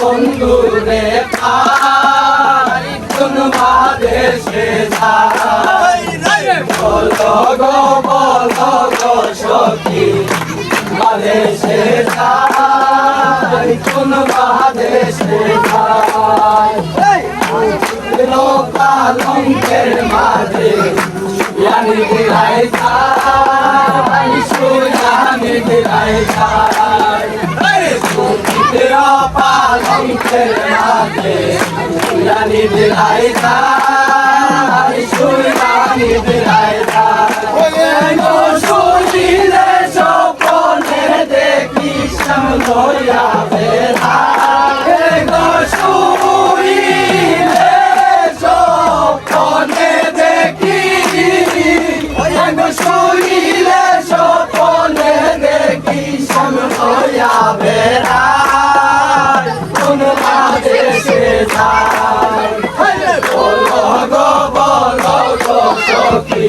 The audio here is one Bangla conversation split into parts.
বন্ধু রে কোন বাদেশে গো কোন বাদেশে গেলে আমার প্রাণ বন্ধু রে পায় কোন বাদেশে যায় বলো গো বলো গো সখী বাদেশে যায় কোন বাদেশে যায় লোকালঙ্কের মাঝে জানি দিলাই যায় সুজানি দিলাই যায় পালঙ্কের মাঝে জানি দিলাই যায় সুজানি দিলাই যায় শুনিলে সপনে দেখি সময়া বেলা গো শুনিলে সপনে দেখি গো শুনিলে সপনে দেখি সময়া বেলা কোন আদেশে যায় বলো গো বলো গো সখী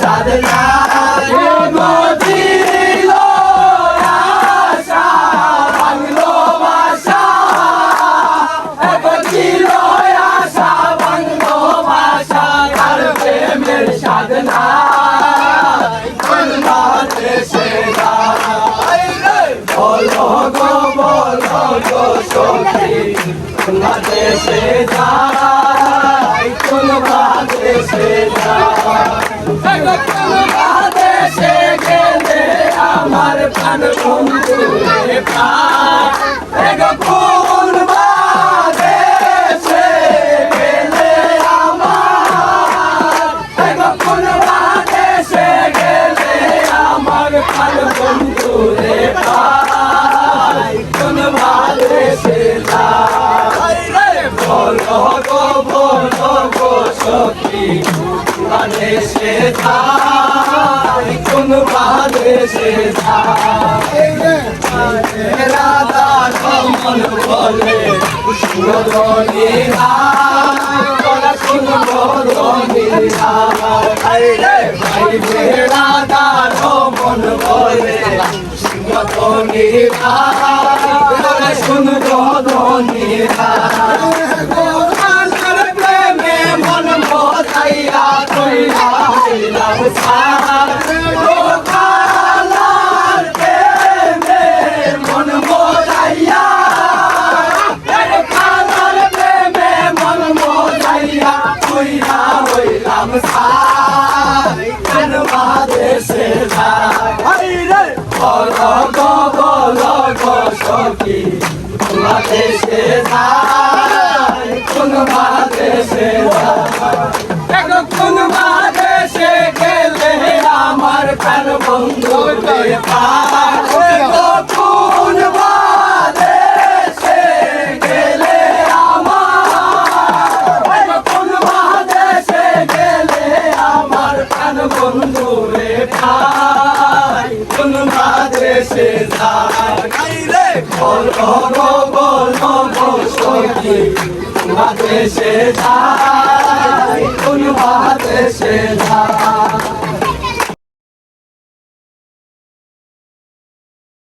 সাধনা কোন বাদেশে যায় কোন বাদেশে যায় বাদেশে গেলে আমার প্রাণ বন্ধু প্রাণ বাদেশে গেলে আমার বাদেশে গেলে আমার প্রাণ বন্ধু রে প্রাণ যায় বলো গো বলো গো সখী। বাদেশে যায় কোন বাদেশে যায় রাধা কমল বলে গরনি তোরা কোন গরনি ভাই রাধা কমল বলে প্রেমে সখী বাদেশে যায় কোন বাদেশে যায় কোন বাদেশে গেলে আমার প্রাণ বন্ধু বন্ধু রে ভাই কোন বাদেশে যায় বলো গো বলো গো সখী যায় কোন বাদেশে যায়